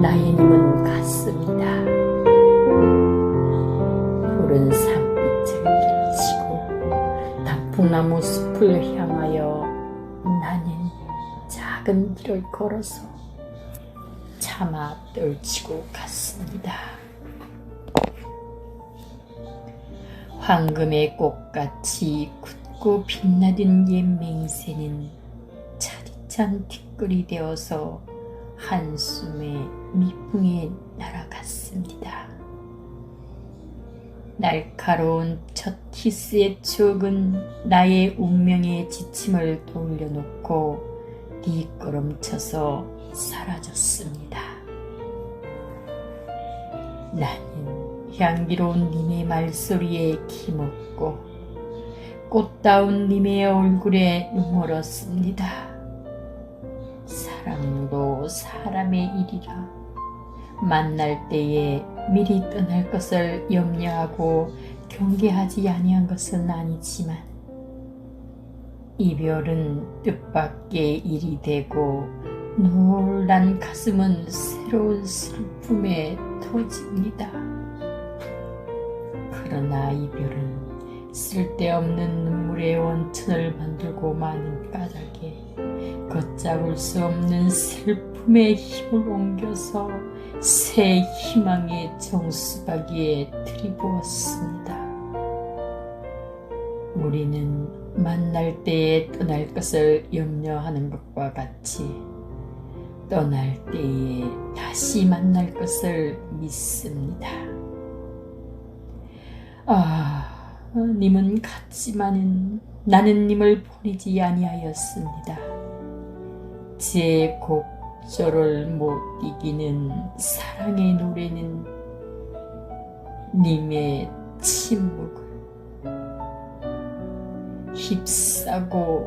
나의 님은 같습니다. 푸른 산빛을 비치고 단풍나무 숲을 향하여 나는 작은 길을 걸어서 차마 떨치고 갔습니다. 황금의 꽃같이 굳고 빛나던 옛 맹세는 차디찬 티끌이 되어서 한숨에 미풍에 날아갔습니다. 날카로운 첫 키스의 추억은 나의 운명의 지침을 돌려놓고 뒤걸음쳐서 사라졌습니다. 나는 향기로운 님의 말소리에 기먹고 꽃다운 님의 얼굴에 눈물었습니다. 사랑도 사람의 일이라 만날 때에 미리 떠날 것을 염려하고 경계하지 아니한 것은 아니지만 이별은 뜻밖의 일이 되고 놀란 가슴은 새로운 슬픔에 터집니다. 그러나 이별은 쓸데없는 눈물의 원천을 만들고 마는 까닭에 걷잡을 수 없는 슬픔의 힘을 옮겨서 새 희망의 정수박이에 들이부었습니다. 우리는 만날 때에 떠날 것을 염려하는 것과 같이 떠날 때에 다시 만날 것을 믿습니다. 아, 님은 갔지만은 나는 님을 보내지 아니하였습니다. 제 곡조를 못 이기는 사랑의 노래는 님의 침묵을 휩싸고